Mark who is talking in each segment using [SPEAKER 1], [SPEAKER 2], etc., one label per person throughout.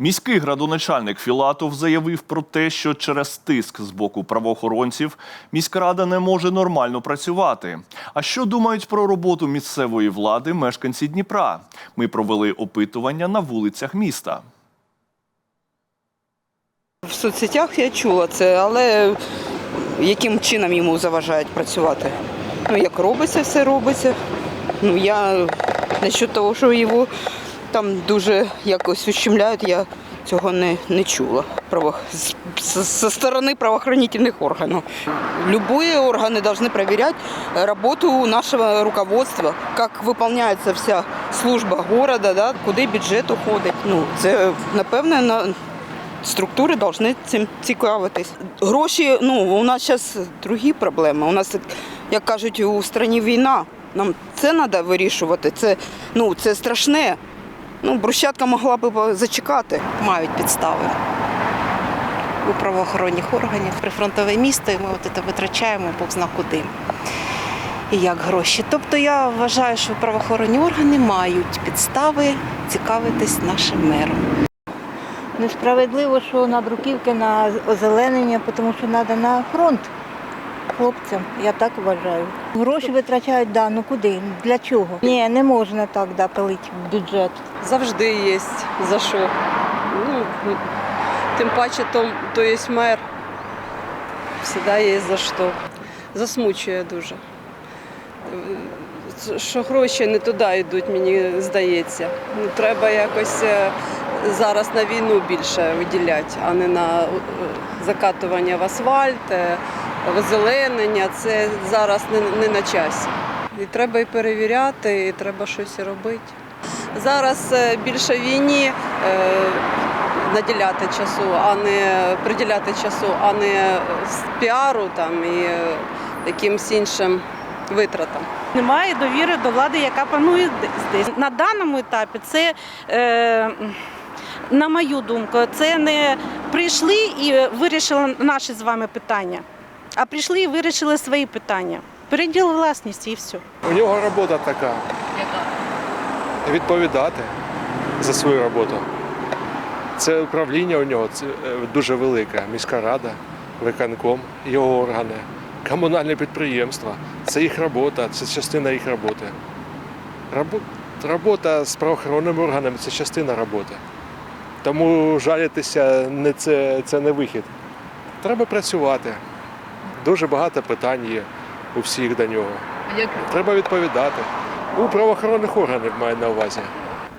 [SPEAKER 1] Міський градоначальник Філатов заявив про те, що через тиск з боку правоохоронців міськрада не може нормально працювати. А що думають про роботу місцевої влади мешканці Дніпра? Ми провели опитування на вулицях міста.
[SPEAKER 2] В соцсетях я чула це, але яким чином йому заважають працювати? Ну, як робиться, все робиться. Ну, я насчет того, що його там дуже якось ущемляють, я цього не, не чула право, з, з, зі сторони правоохранительних органів. Любые органи должны проверять работу нашего руководства, как выполняется вся служба города, да, куди бюджет уходить. Ну, це, напевне, на, структури повинні цим цікавитись. Гроші, ну у нас зараз другі проблеми. У нас, як кажуть, у країні війна. Нам це треба вирішувати. Це, ну, це страшне. Ну, брусчатка могла б зачекати.
[SPEAKER 3] мають підстави у правоохоронних органів. Прифронтове місто, і ми от це витрачаємо Бог зна куди. І як гроші. Тобто я вважаю, що правоохоронні органи мають підстави цікавитись нашим мером.
[SPEAKER 4] Несправедливо, що на бруківки на озеленення, тому що треба на фронт хлопцям, я так вважаю. Гроші витрачають, да, ну куди? Для чого? Ні, не можна так да, пилити в бюджет.
[SPEAKER 5] завжди є за що. Ну, тим паче, то, то є мер. Завжди є за що. Засмучує дуже. Е, Що гроші не туди йдуть, мені здається. Ну, треба якось е, зараз на війну більше виділяти, а не на е, закатування в асфальт, озеленення. Це зараз не, на часі. І треба і перевіряти, і треба щось робити. Зараз е, більше війні е, наділяти часу, а не приділяти часу, а не піару там і е, якимсь іншим витратам.
[SPEAKER 6] Немає довіри до влади, яка панує здесь. На даному етапі це, е, на мою думку, це не прийшли і вирішили наші з вами питання, а прийшли і вирішили свої питання. Переділ власності і все.
[SPEAKER 7] У нього робота така. Відповідати за свою роботу. Це управління у нього це е, дуже велике. Міська рада, виконком, його органи, комунальне підприємство. Це їх робота, це частина їх роботи. Робота з правоохоронними органами це частина роботи. Тому жалітися не це, це не вихід. Треба працювати. Дуже багато питань є у всіх до нього. Треба відповідати. У правоохоронних органів маю на увазі.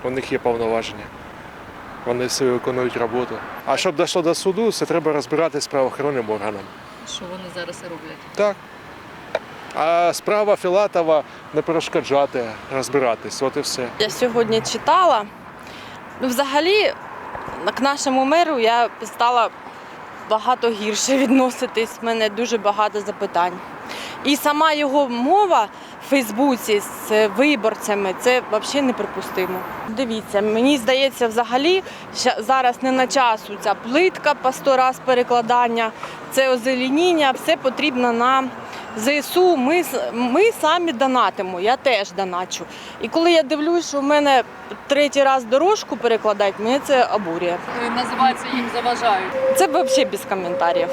[SPEAKER 7] У них є повноваження. Вони все виконують роботу. А щоб дійшло до суду, це треба розбиратися з правоохоронним органом.
[SPEAKER 8] Що вони зараз роблять?
[SPEAKER 7] Так. А справа Філатова не перешкоджати, розбиратись. От і все.
[SPEAKER 9] Я сьогодні читала. Ну, взагалі, к нашому меру я стала багато гірше відноситись. У мене дуже багато запитань. І сама його мова в Фейсбуці з виборцями це взагалі неприпустимо. Дивіться, мені здається, взагалі зараз не на часу ця плитка по сто раз перекладання, це озеленіння, все потрібно на ЗСУ. Ми, ми самі донатимо, я теж доначу. І коли я дивлюсь, що в мене третій раз дорожку перекладають, мені це обурює.
[SPEAKER 8] Називається їм заважають.
[SPEAKER 9] Це взагалі без коментарів.